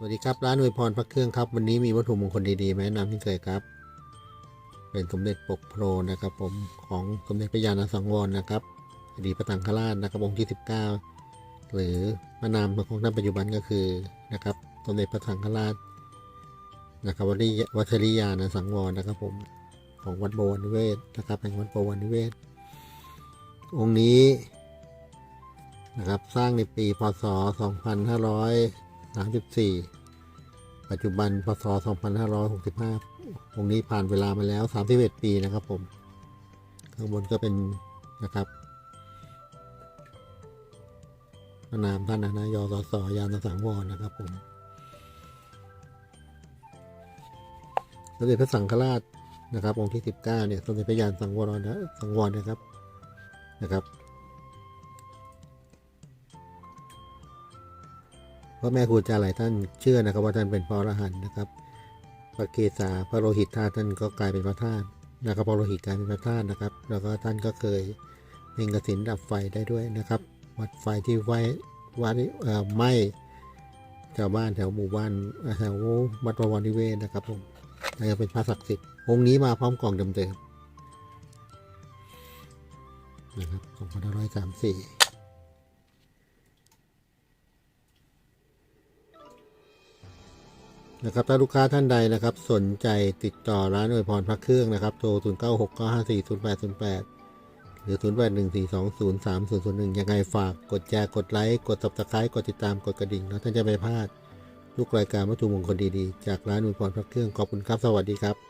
สวัสดีครับ ร้านอวยพรพระเครื่องครับ วันนี้มีวัตถุมงคลดีๆมาแนะนำที่เคยครับ เป็นสมเด็จปกโพรนะครับ ผมของสมเด็จพระยาณสังวรนะครับอดีตพระสังฆราชนะครับองค์ที่ 19 หรือพระนามของท่านปัจจุบันก็คือนะครับสมเด็จพระสังฆราชนะครับวัิวัชริยาณสังวรนะครับ ผมของวัดบวรนิเวศนะครับแห่งวัดบวรนิเวศ องค์นี้นะครับสร้างในปีพศ 34 ปัจจุบันพศ 2565 องค์นี้ผ่านเวลามาแล้ว 31 ปีนะครับผม ข้างบนก็เป็นนะครับพระนามท่านนะยอสสยานสังวรนะครับผมสมเด็จพระสังฆราชนะครับ องค์ที่ 19 เนี่ยสมเด็จพระยานสังวรนะสังวรนะครับนะครับ พระแม่ครูจาหลายท่านเชื่อนะครับว่าท่านเป็นพระอรหันต์นะครับพระเกศาพระโลหิตธาตุท่านก็กลายเป็นพระธาตุนะครับพระโลหิตกลายเป็นพระธาตุนะครับ แล้วก็ท่านก็เคยเป็นกสินดับไฟได้ด้วยนะครับ วัดไฟที่ไว้วัดเอ่อไหม้ชาวบ้านแถวหมู่บ้านแถววัดประวันิเวศนะครับผมนั่ก็เป็นพระศักดิ์สิทธิ์องค์นี้มาพร้อมกล่องเดิมๆนะครับ2534 นะครับถ้าลูกค้าท่านใดนะครับ สนใจติดต่อร้านอวยพรพระเครื่องนะครับ โทร 0 9 6 9 5 4 0 8 0 8 หรือ 0 8 1 4 2 0 3 0 0 1 ยังไงฝากกดแชร์กดไลค์กด subscribe กดติดตามกดกระดิ่งแล้วท่านจะไม่พลาด ลูกรายการวัตถุมงคลดีๆ จากร้านอวยพรพระเครื่องขอบคุณครับ สวัสดีครับ